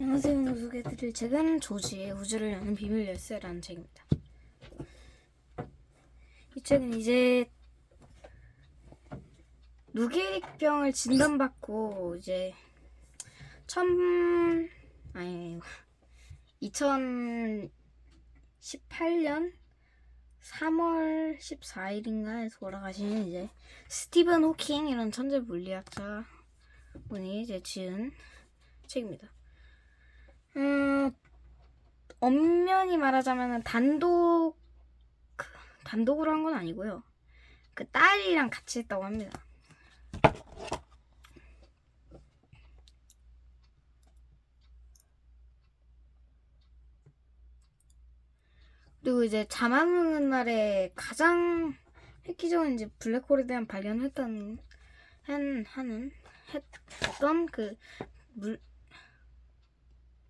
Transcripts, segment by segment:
안녕하세요. 오늘 소개해드릴 책은 조지의 우주를 여는 비밀 열쇠라는 책입니다. 이 책은 이제 루게릭병을 진단받고 이제 천 아니 2018년 3월 14일인가에 돌아가신 이제 스티븐 호킹 이런 천재 물리학자 분이 이제 지은 책입니다. 음, 엄연히 말하자면 단독 그, 단독으로 한 건 아니고요. 그 딸이랑 같이 했다고 합니다. 그리고 이제 잠안 오는 날에 가장 획기적인 이제 블랙홀에 대한 발견을 했던 한 하는 했, 했던 그 물,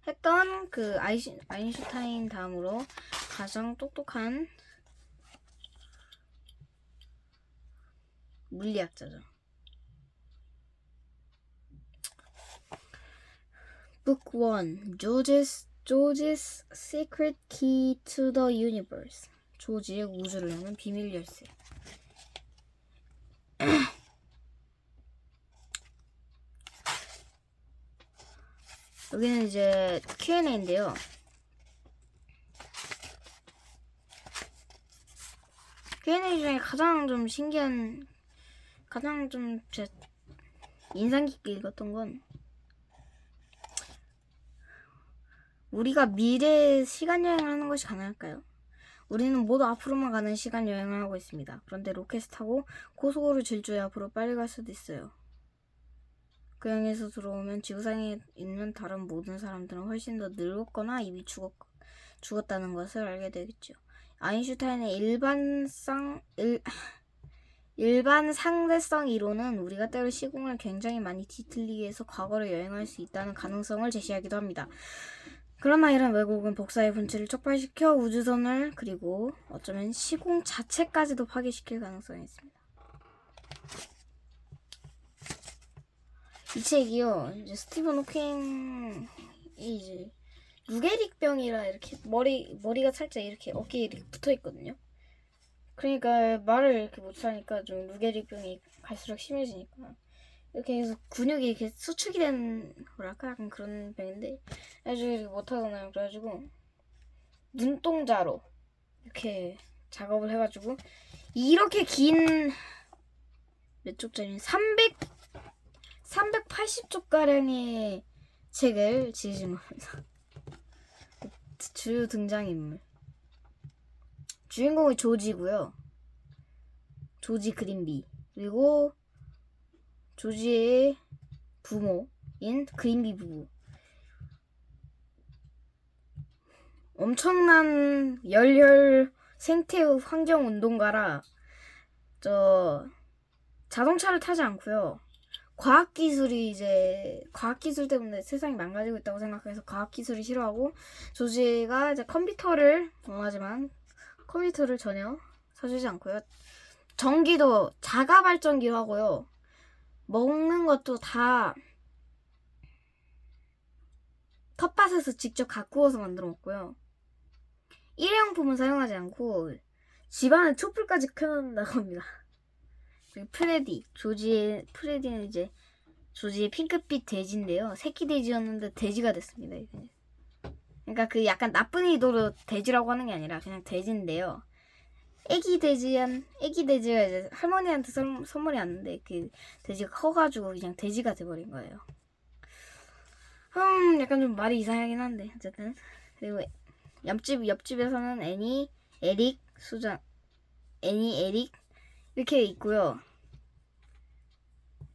했던 그 아이시, 아인슈타인 다음으로 가장 똑똑한 물리학자죠. 1 George's, George's Secret Key to the Universe 조지의 우주를 여는 비밀 열쇠 여기는 이제 Q&A인데요. Q&A 중에 가장 좀 신기한, 가장 좀 제 인상 깊게 읽었던 건 우리가 미래에 시간 여행을 하는 것이 가능할까요? 우리는 모두 앞으로만 가는 시간 여행을 하고 있습니다. 그런데 로켓을 타고 고속으로 질주해 앞으로 빨리 갈 수도 있어요. 그 형에서 들어오면 지구상에 있는 다른 모든 사람들은 훨씬 더 늙었거나 이미 죽었, 죽었다는 것을 알게 되겠죠. 아인슈타인의 일반상, 일, 일반 상대성 이론은 우리가 때로 시공을 굉장히 많이 뒤틀리게 해서 과거로 여행할 수 있다는 가능성을 제시하기도 합니다. 그러나 이런 왜곡은 복사의 본질을 촉발시켜 우주선을 그리고 어쩌면 시공 자체까지도 파괴시킬 가능성이 있습니다. 이 책이요. 이제 스티븐 호킹이 이제 루게릭병이라 이렇게 머리 머리가 살짝 이렇게 어깨에 이렇게 붙어 있거든요. 그러니까 말을 이렇게 못 하니까 좀 루게릭병이 갈수록 심해지니까 이렇게 해서 근육이 이렇게 수축이 된 뭐랄까 약간 그런 병인데 이렇게 못 하잖아요. 그래가지고 눈동자로 이렇게 작업을 해가지고 이렇게 긴 몇 쪽짜리 300 380쪽 가량의 책을 지으신 겁니다. 주요 등장인물. 주인공이 조지고요. 조지 그린비. 그리고 조지의 부모인 그린비 부부. 엄청난 열혈 생태 환경 운동가라 저 자동차를 타지 않고요. 과학기술이 이제 과학기술 때문에 세상이 망가지고 있다고 생각해서 과학기술이 싫어하고 조지가 이제 컴퓨터를 원하지만 컴퓨터를 전혀 사주지 않고요. 전기도 자가 발전기로 하고요. 먹는 것도 다 텃밭에서 직접 가꾸어서 만들어 먹고요. 일회용품은 사용하지 않고 집안에 촛불까지 켜놓는다고 합니다. 프레디, 조지의 프레디는 이제 조지의 핑크빛 돼지인데요. 새끼 돼지였는데 돼지가 됐습니다. 그러니까 그 약간 나쁜 의도로 돼지라고 하는 게 아니라 그냥 돼지인데요. 애기 돼지한 애기 돼지가 이제 할머니한테 선, 선물이 왔는데 그 돼지가 커가지고 그냥 돼지가 돼버린 거예요. 음, 약간 좀 말이 이상하긴 한데 어쨌든 그리고 옆집 옆집에서는 애니, 에릭, 수잔, 애니, 에릭 이렇게 있고요.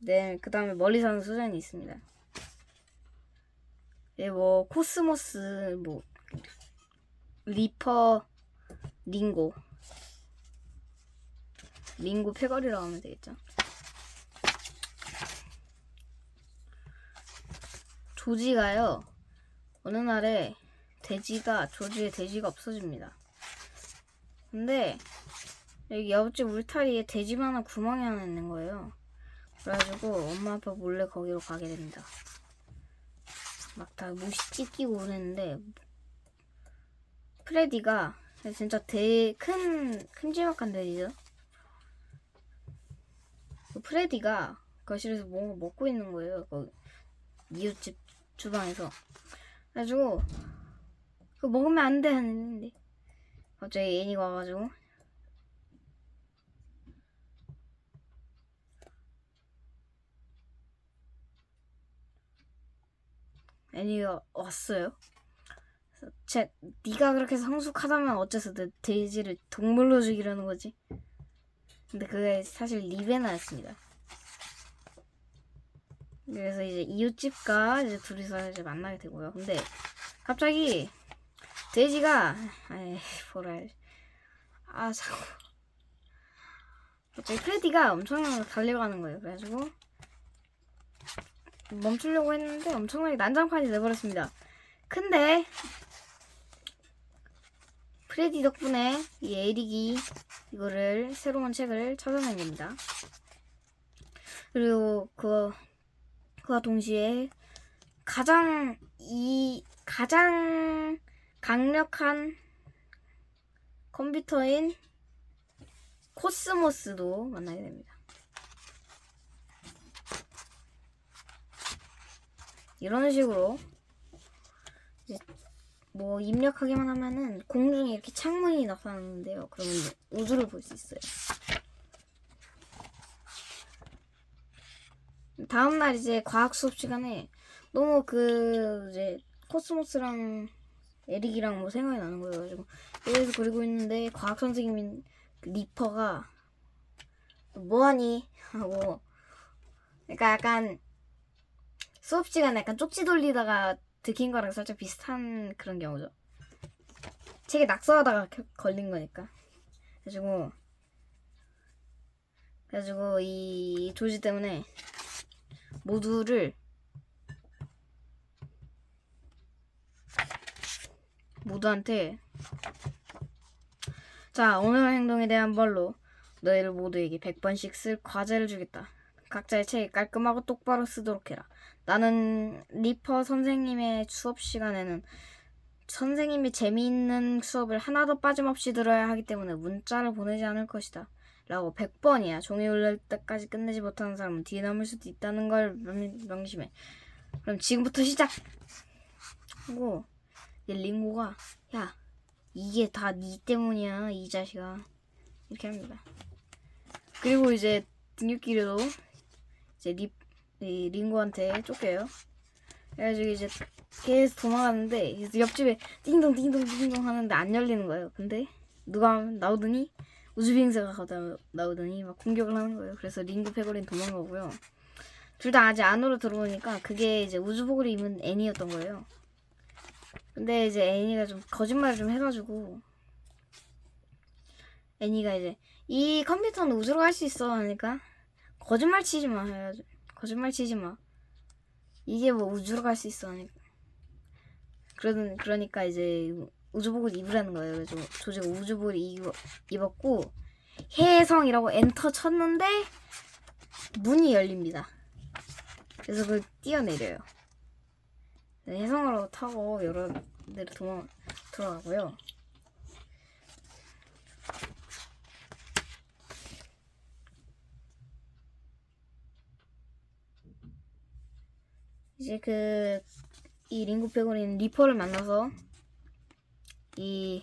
네, 그 다음에 멀리 사는 수잔이 있습니다. 네, 뭐 코스모스, 뭐 리퍼, 링고, 링고 패거리라고 하면 되겠죠. 조지가요. 어느 날에 돼지가 조지의 돼지가 없어집니다. 근데 여기 옆집 울타리에 돼지만 하나 구멍이 하나 있는 거예요. 그래가지고 엄마 아빠 몰래 거기로 가게 됩니다. 막 다 무시 찢기고 그랬는데 프레디가 진짜 되큰 큼지막한 돼지죠. 그 프레디가 거실에서 뭔가 먹고 있는 거예요. 그 이웃집 주방에서. 그래가지고 그거 먹으면 안 돼 하는데 갑자기 애니가 와가지고 애니가 왔어요. 제 네가 그렇게 성숙하다면 어째서 내 돼지를 동물로 죽이려는 거지? 근데 그게 사실 리베나였습니다. 그래서 이제 이웃집과 이제 둘이서 이제 만나게 되고요. 근데 갑자기 돼지가 아이 뭐라 해야지 아 자꾸 갑자기 프레디가 엄청나게 달려가는 거예요. 그래가지고 멈추려고 했는데 엄청나게 난장판이 돼버렸습니다. 근데 프레디 덕분에 이 에릭이 이거를 새로운 책을 찾아낸 겁니다. 그리고 그 그와 동시에 가장 이 가장 강력한 컴퓨터인 코스모스도 만나게 됩니다. 이런 식으로 이제 뭐 입력하기만 하면은 공중에 이렇게 창문이 나타나는데요. 그러면 우주를 볼 수 있어요. 다음 날 이제 과학 수업 시간에 너무 그 이제 코스모스랑 에릭이랑 뭐 생각이 나는 거예요. 가지고 그래서 그리고 있는데 과학 선생님인 그 리퍼가 뭐하니 하고 그러니까 약간 수업 시간에 약간 쪽지 돌리다가 들킨 거랑 살짝 비슷한 그런 경우죠. 책에 낙서하다가 겨- 걸린 거니까. 그래가지고 그래가지고 이 조지 때문에 모두를 모두한테 자 오늘 행동에 대한 벌로 너희를 모두에게 100번씩 쓸 과제를 주겠다. 각자의 책을 깔끔하고 똑바로 쓰도록 해라. 나는 리퍼 선생님의 수업 시간에는 선생님이 재미있는 수업을 하나도 빠짐없이 들어야 하기 때문에 문자를 보내지 않을 것이다. 라고 100번이야. 종이 울릴 때까지 끝내지 못하는 사람은 뒤에 남을 수도 있다는 걸 명- 명심해. 그럼 지금부터 시작! 하고 링고가 야 이게 다니 때문이야 이 자식아 이렇게 합니다. 그리고 이제 등굣길에도 이제 리, 이 링고한테 쫓겨요. 그래가지고 이제 계속 도망가는데 이제 옆집에 띵동 띵동 띵동 하는데 안 열리는 거예요. 근데 누가 나오더니 우주비행사가 나오더니 막 공격을 하는 거예요. 그래서 링고 패거린 도망가고요. 둘 다 아직 안으로 들어오니까 그게 이제 우주복을 입은 애니였던 거예요. 근데 이제 애니가 좀 거짓말을 좀 해가지고 애니가 이제 이 컴퓨터는 우주로 갈 수 있어 하니까 거짓말 치지 마 해가지고 거짓말 치지 마 이게 뭐 우주로 갈 수 있어 그러는 그러니까 이제 우주복을 입으라는 거예요. 그래서 조지가 우주복을 입, 입었고 해성이라고 엔터 쳤는데 문이 열립니다. 그래서 그걸 뛰어내려요. 네, 해성으로 타고 여러 데로 도망 들어가고요. 이제 그 이 링고 빼고는 리퍼를 만나서 이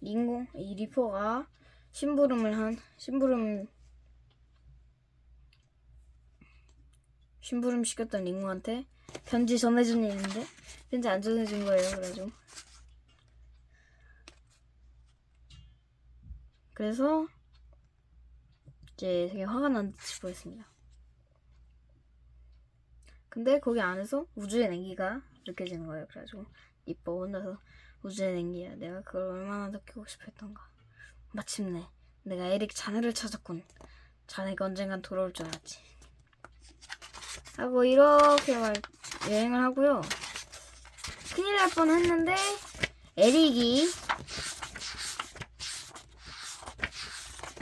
링고 이 리퍼가 심부름을 한 심부름 심부름 시켰던 링고한테 편지 전해준 일인데 편지 안 전해준 거예요 그래가지고. 그래서 이제 되게 화가 난 듯이 보였습니다 근데 거기 안에서 우주의 냉기가 느껴지는 거예요. 그래가지고 이뻐. 혼자서 우주의 냉기야. 내가 그걸 얼마나 느끼고 싶어 했던가. 마침내 내가 에릭 자네를 찾았군. 자네가 언젠간 돌아올 줄 알았지. 하고 이렇게 막 여행을 하고요. 큰일 날 뻔했는데 에릭이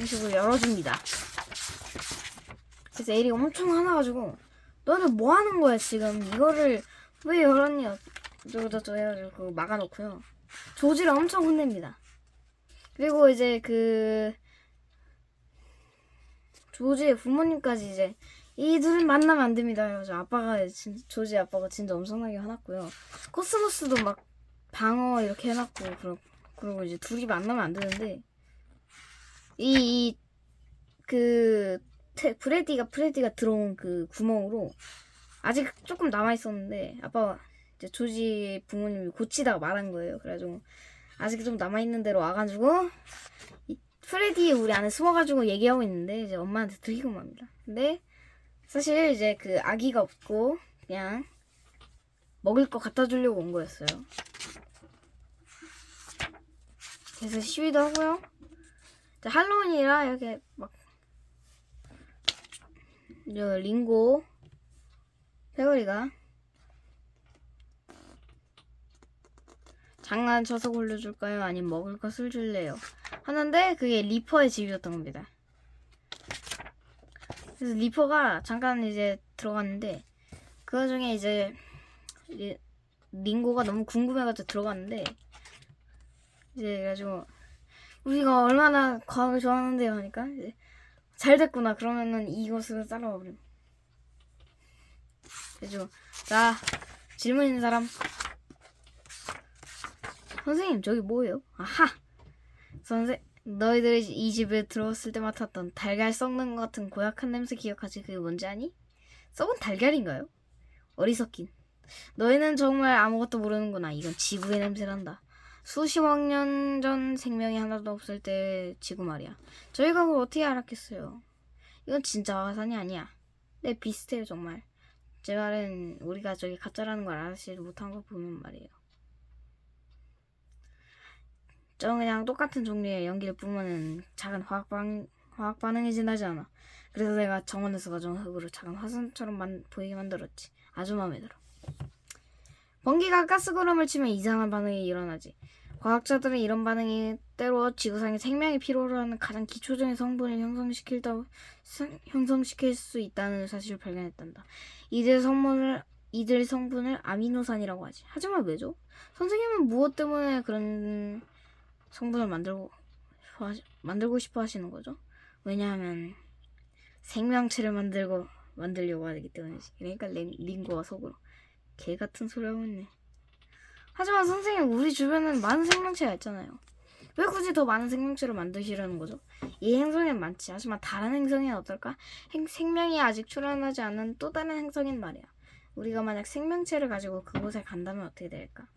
이 식으로 열어줍니다. 그래서 에릭 엄청 화나가지고 너네 뭐 하는 거야 지금 이거를 왜 열었니? 저저저 해가지고 막아놓고요. 조지를 엄청 혼냅니다. 그리고 이제 그 조지의 부모님까지 이제 이 둘은 만나면 안 됩니다. 그래서 아빠가 진, 조지 아빠가 진짜 엄청나게 화났고요. 코스모스도 막 방어 이렇게 해놨고 그러, 그리고 이제 둘이 만나면 안 되는데 이그 브레디가 프레디가 들어온 그 구멍으로 아직 조금 남아 있었는데 아빠가 이제 조지 부모님이 고치다가 말한 거예요. 그래가지고 아직 좀 남아 있는 대로 와가지고 이 프레디 우리 안에 숨어가지고 얘기하고 있는데 이제 엄마한테 들키고 맙니다. 근데 사실 이제 그 아기가 없고 그냥 먹을 거 갖다 주려고 온 거였어요. 그래서 시위도 하고요. 할로윈이라 이렇게 막 저 링고 페어리가 장난쳐서 골려줄까요? 아니면 먹을 것을 줄래요? 하는데 그게 리퍼의 집이었던 겁니다. 그래서 리퍼가 잠깐 이제 들어갔는데 그 와중에 이제 리, 링고가 너무 궁금해가지고 들어갔는데 이제 그래가지고 우리가 얼마나 과학을 좋아하는데요 하니까 이제 잘 됐구나 그러면은 이것을 따라와 버림 그래가지고 자 질문 있는 사람 선생님 저기 뭐예요? 아하 선생 너희들이 이 집에 들어왔을 때 맡았던 달걀 썩는 것 같은 고약한 냄새 기억하지? 그게 뭔지 아니? 썩은 달걀인가요? 어리석긴 너희는 정말 아무것도 모르는구나 이건 지구의 냄새란다 수십억 년 전 생명이 하나도 없을 때 지구 말이야 저희가 그걸 어떻게 알았겠어요 이건 진짜 화산이 아니야 네 비슷해요 정말 제 말은 우리가 저기 가짜라는 걸 알아채지 못한 걸 보면 말이에요 저 그냥 똑같은 종류의 연기를 뿜으면 작은 화학 반 화학 반응이 지나지 않아. 그래서 내가 정원에서 가져온 흙으로 작은 화산처럼 만, 보이게 만들었지. 아주 마음에 들어. 번개가 가스구름을 치면 이상한 반응이 일어나지. 과학자들은 이런 반응이 때로 지구상에 생명이 필요로 하는 가장 기초적인 성분을 형성시킬, 다, 형성시킬 수 있다는 사실을 발견했단다. 이들 성분을 이들 성분을 아미노산이라고 하지. 하지만 왜죠? 선생님은 무엇 때문에 그런 성분을 만들고 만들고 싶어 하시는 거죠. 왜냐하면 생명체를 만들고 만들려고 하기 때문이지. 그러니까 링, 링고와 속으로 개 같은 소리 하고 있네. 하지만 선생님 우리 주변에는 많은 생명체가 있잖아요. 왜 굳이 더 많은 생명체를 만드시려는 거죠? 이 행성엔 많지. 하지만 다른 행성엔 어떨까? 행, 생명이 아직 출현하지 않은 또 다른 행성인 말이야. 우리가 만약 생명체를 가지고 그곳에 간다면 어떻게 될까?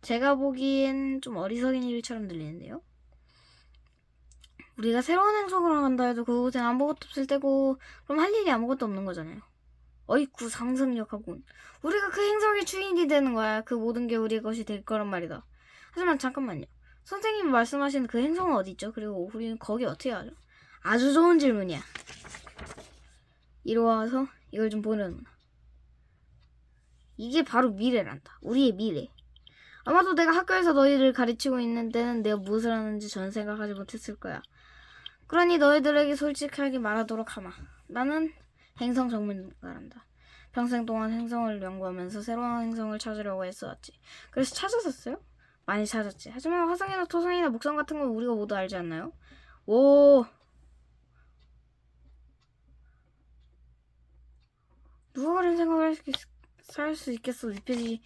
제가 보기엔 좀 어리석인 일처럼 들리는데요. 우리가 새로운 행성으로 간다 해도 그곳엔 아무것도 없을 때고 그럼 할 일이 아무것도 없는 거잖아요. 어이쿠 상상력하군. 우리가 그 행성의 주인이 되는 거야. 그 모든 게 우리 것이 될 거란 말이다. 하지만 잠깐만요. 선생님이 말씀하신 그 행성은 어디 있죠? 그리고 우리는 거기 어떻게 하죠? 아주 좋은 질문이야. 이리 와서 이걸 좀 보려는구나. 이게 바로 미래란다. 우리의 미래. 아마도 내가 학교에서 너희를 가르치고 있는 때는 내가 무엇을 하는지 전 생각하지 못했을 거야. 그러니 너희들에게 솔직하게 말하도록 하마. 나는 행성 전문가란다. 평생 동안 행성을 연구하면서 새로운 행성을 찾으려고 했었지. 그래서 찾았었어요? 많이 찾았지. 하지만 화성이나 토성이나 목성 같은 건 우리가 모두 알지 않나요? 오. 누가 그런 생각을 살수 있겠어? 위페지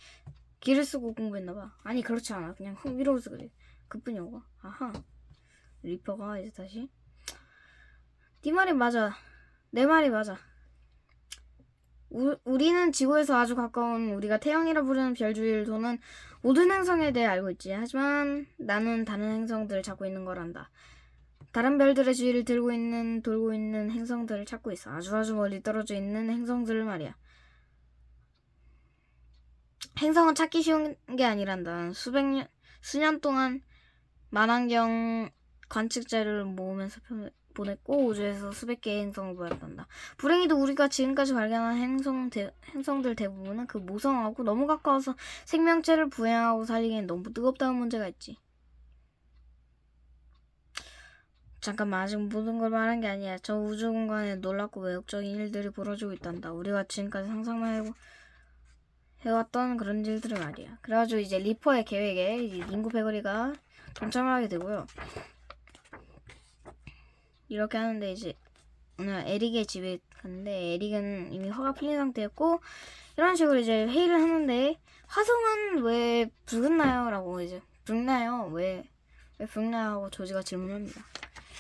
길을 쓰고 공부했나봐. 아니 그렇지 않아. 그냥 흥미로워서 그래. 그뿐이오고. 아하. 리퍼가 이제 다시. 네 말이 맞아. 내 말이 맞아. 우, 우리는 지구에서 아주 가까운 우리가 태양이라 부르는 별 주위를 도는 모든 행성에 대해 알고 있지. 하지만 나는 다른 행성들을 찾고 있는 거란다. 다른 별들의 주위를 들고 있는 돌고 있는 행성들을 찾고 있어. 아주 아주 멀리 떨어져 있는 행성들을 말이야. 행성은 찾기 쉬운 게 아니란다. 수백 년, 수년 동안 만환경 관측 자료를 모으면서 표- 보냈고 우주에서 수백 개의 행성을 보았단다. 불행히도 우리가 지금까지 발견한 행성 대, 행성들 대부분은 그 모성하고 너무 가까워서 생명체를 부양하고 살리기엔 너무 뜨겁다는 문제가 있지. 잠깐만 아직 모든 걸 말한 게 아니야. 저 우주 공간에 놀랍고 외국적인 일들이 벌어지고 있단다. 우리가 지금까지 상상만 해보, 해왔던 그런 일들을 말이야. 그래가지고 이제 리퍼의 계획에 이 링구 베거리가 동참을 하게 되고요. 이렇게 하는데 이제 오늘 에릭의 집에 갔는데 에릭은 이미 화가 풀린 상태였고 이런 식으로 이제 회의를 하는데 화성은 왜 붉나요? 라고 이제 붉나요? 왜, 왜 붉나요? 하고 조지가 질문합니다.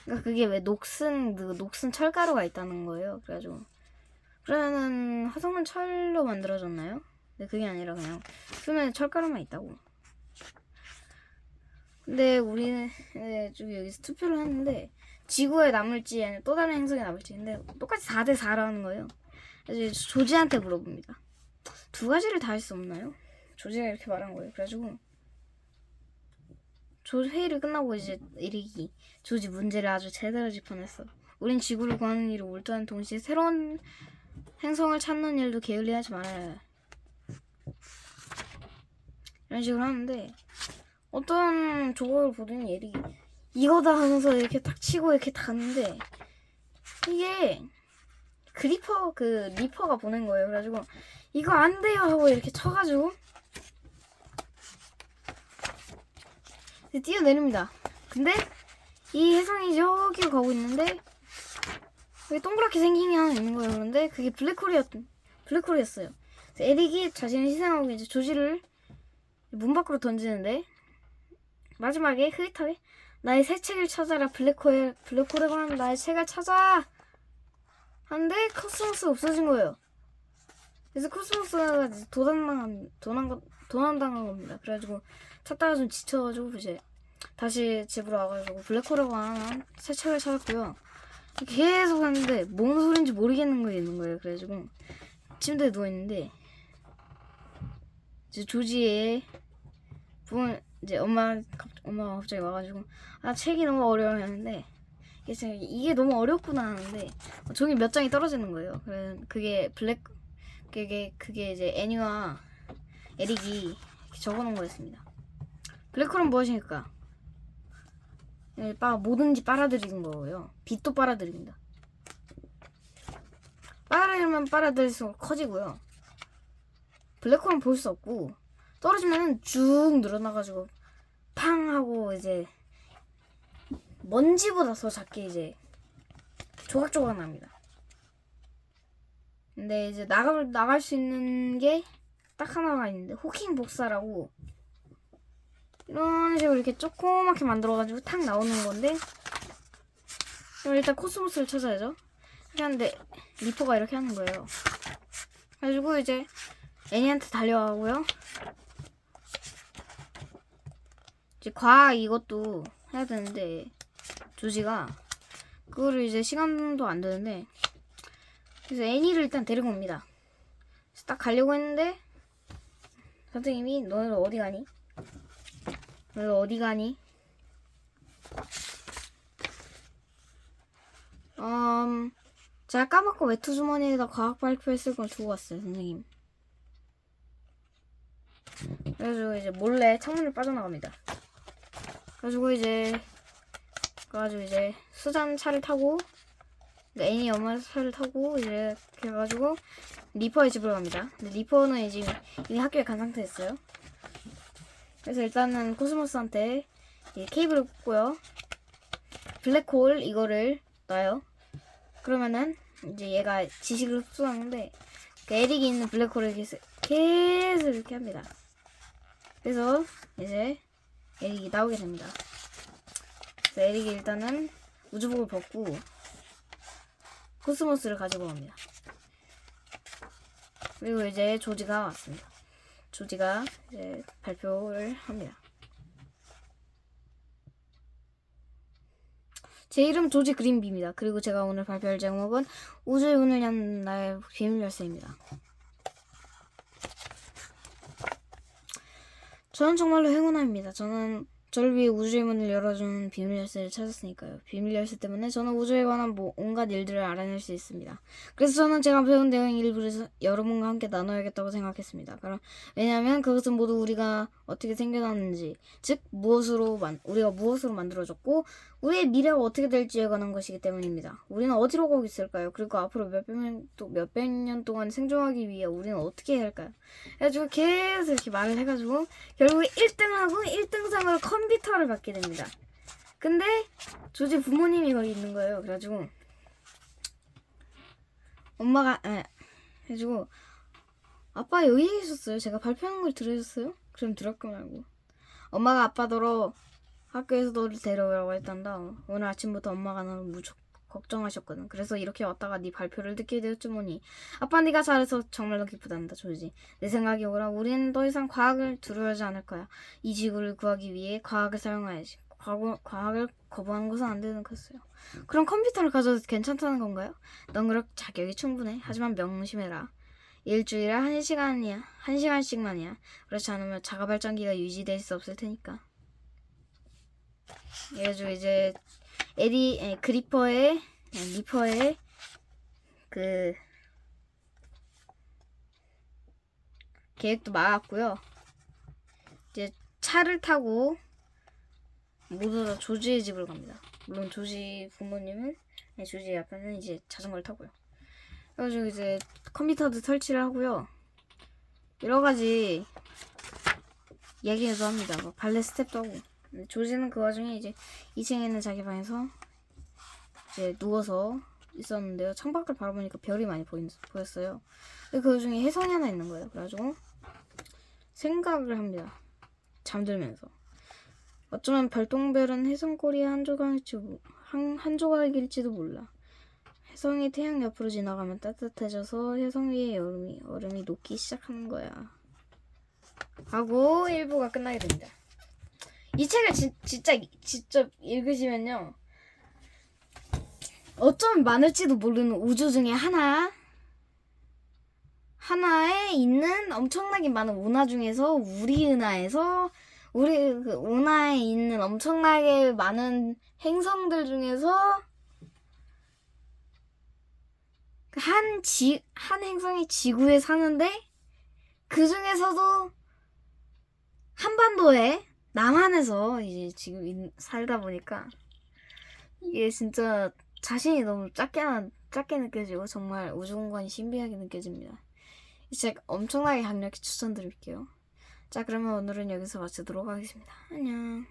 그러니까 그게 왜 녹슨, 그 녹슨 철가루가 있다는 거예요. 그래가지고 그러면은 화성은 철로 만들어졌나요? 근데 그게 아니라 그냥 수면에 철가루만 있다고. 근데 우리는 네, 좀 여기서 투표를 했는데 지구에 남을지 아니면 또 다른 행성에 남을지 근데 똑같이 4대 4라는 거예요. 그래서 조지한테 물어봅니다. 두 가지를 다 할 수 없나요? 조지가 이렇게 말한 거예요. 그래가지고 조 회의를 끝나고 이제 이리기 조지 문제를 아주 제대로 짚어냈어. 우린 지구를 구하는 일을 몰두하는 동시에 새로운 행성을 찾는 일도 게을리하지 말아야 해. 이런 식으로 하는데 어떤 조각을 보더니 예리 이거다 하면서 이렇게 탁 치고 이렇게 닿는데 이게 그리퍼 그 리퍼가 보낸 거예요. 그래가지고 이거 안 돼요 하고 이렇게 쳐가지고 뛰어내립니다. 근데 이 해성이 저기로 가고 있는데 여기 동그랗게 생긴 게 하나 있는 거예요. 그런데 그게 블랙홀이었 블랙홀이었어요. 에릭이 자신을 희생하고 이제 조지를 문 밖으로 던지는데 마지막에 흐릿하게 나의 새 책을 찾아라 블랙홀 블랙홀에 관한 나의 책을 찾아 하는데 코스모스가 없어진 거예요. 그래서 코스모스가 도난당한 도난 도난당한 겁니다. 그래가지고 찾다가 좀 지쳐가지고 이제 다시 집으로 와가지고 블랙홀에 관한 새 책을 찾았고요. 계속 하는데 뭔 소린지 모르겠는 거 있는 거예요. 그래가지고 침대에 누워 있는데 이제 조지의 부모 이제 엄마 갑- 엄마가 갑자기 와가지고 아 책이 너무 어려워 하는데 이게, 이게 너무 어렵구나 하는데 종이 몇 장이 떨어지는 거예요. 그게 블랙 그게 그게 이제 애니와 에릭이 이렇게 적어놓은 거였습니다. 블랙홀은 무엇입니까? 예, 빠 뭐든지 빨아들이는 거고요. 빛도 빨아들입니다. 빨아들이면 빨아들일수록 커지고요. 블랙홀은 볼 수 없고 떨어지면 쭉 늘어나가지고 팡 하고 이제 먼지보다 더 작게 이제 조각조각 납니다. 근데 이제 나갈 나갈 수 있는 게 딱 하나가 있는데 호킹 복사라고 이런 식으로 이렇게 조그맣게 만들어가지고 탁 나오는 건데 그럼 일단 코스모스를 찾아야죠. 하는데 리포가 이렇게 하는 거예요. 그래가지고 이제 애니한테 달려가고요. 이제 과학 이것도 해야 되는데 조지가 그거를 이제 시간도 안 되는데 그래서 애니를 일단 데리고 옵니다. 그래서 딱 가려고 했는데 선생님이 너는 어디 가니? 너는 어디 가니? 음, 제가 까먹고 외투 주머니에다 과학 발표했을 걸 두고 왔어요, 선생님. 그래가지고 이제 몰래 창문을 빠져나갑니다. 그래가지고 이제 그래가지고 이제 수잔 차를 타고 그러니까 애니 엄마 차를 타고 이제 해가지고 리퍼의 집으로 갑니다. 근데 리퍼는 이제 이미 학교에 간 상태였어요. 그래서 일단은 코스모스한테 이 케이블을 꽂고요. 블랙홀 이거를 놔요. 그러면은 이제 얘가 지식을 흡수하는데 그 에릭이 있는 블랙홀을 계속 계속 이렇게 합니다. 그래서 이제 에릭이 나오게 됩니다. 에릭이 일단은 우주복을 벗고 코스모스를 가지고 갑니다. 그리고 이제 조지가 왔습니다. 조지가 이제 발표를 합니다. 제 이름 조지 그린비입니다. 그리고 제가 오늘 발표할 제목은 우주의 문을 연 나의 비밀 열쇠입니다. 저는 정말로 행운합니다. 저는 저를 위해 우주의 문을 열어주는 비밀 열쇠를 찾았으니까요. 비밀 열쇠 때문에 저는 우주에 관한 뭐 온갖 일들을 알아낼 수 있습니다. 그래서 저는 제가 배운 내용 일부를 서- 여러분과 함께 나눠야겠다고 생각했습니다. 그럼 왜냐하면 그것은 모두 우리가 어떻게 생겨났는지, 즉 무엇으로 만 우리가 무엇으로 만들어졌고 우리의 미래가 어떻게 될지에 관한 것이기 때문입니다. 우리는 어디로 가고 있을까요? 그리고 앞으로 몇백 년, 년 동안 생존하기 위해 우리는 어떻게 해야 할까요? 해가지고 계속 이렇게 말을 해가지고 결국에 1등하고 1등상으로 컴퓨터를 받게 됩니다. 근데 조지 부모님이 거기 있는 거예요. 그래가지고 엄마가 에, 해가지고 아빠 여기 계셨어요. 제가 발표하는 걸 들으셨어요? 그럼 들었고 말고 엄마가 아빠더러 학교에서 너를 데려오라고 했단다. 오늘 아침부터 엄마가 너를 무척 걱정하셨거든. 그래서 이렇게 왔다가 네 발표를 듣게 되었지 뭐니. 아빠 네가 잘해서 정말로 기쁘단다, 조지. 내 생각에 오라 우리는 더 이상 과학을 두려워하지 않을 거야. 이 지구를 구하기 위해 과학을 사용해야지. 과거, 과학을 거부한 것은 안 되는 것이요. 그럼 컴퓨터를 가져도 괜찮다는 건가요? 넌 그럴 자격이 충분해. 하지만 명심해라. 일주일에 한 시간이야. 한 시간씩만이야. 그렇지 않으면 자가 발전기가 유지될 수 없을 테니까. 그래가지고 이제 에리 에, 그리퍼의 에, 리퍼의 그 계획도 막았고요. 이제 차를 타고 모두 다 조지의 집을 갑니다. 물론 조지 부모님은 네, 조지 아빠는 이제 자전거를 타고요. 그래가지고 이제 컴퓨터도 설치를 하고요. 여러 가지 얘기도 합니다. 뭐 발레 스텝도 하고. 조지는 그 와중에 이제 2층에 있는 자기 방에서 이제 누워서 있었는데요. 창밖을 바라보니까 별이 많이 보인, 보였어요. 근데 그 중에 혜성이 하나 있는 거예요. 그래가지고 생각을 합니다. 잠들면서. 어쩌면 별똥별은 혜성꼬리의 한 조각일지, 모- 한, 한 조각일지도 몰라. 혜성이 태양 옆으로 지나가면 따뜻해져서 혜성 위의 얼음이, 얼음이 녹기 시작하는 거야. 하고 1부가 끝나게 됩니다. 이 책을 지, 진짜 직접 읽으시면요. 어쩌면 많을지도 모르는 우주 중에 하나 하나에 있는 엄청나게 많은 운하 중에서 우리 은하에서 우리 그 운하에 있는 엄청나게 많은 행성들 중에서 한 지, 한 행성이 지구에 사는데 그 중에서도 한반도에 남한에서 이제 지금 인- 살다 보니까 이게 진짜 자신이 너무 작게 나- 작게 느껴지고 정말 우주 공간이 신비하게 느껴집니다. 이 책 엄청나게 강력히 추천드릴게요. 자 그러면 오늘은 여기서 마치도록 하겠습니다. 안녕.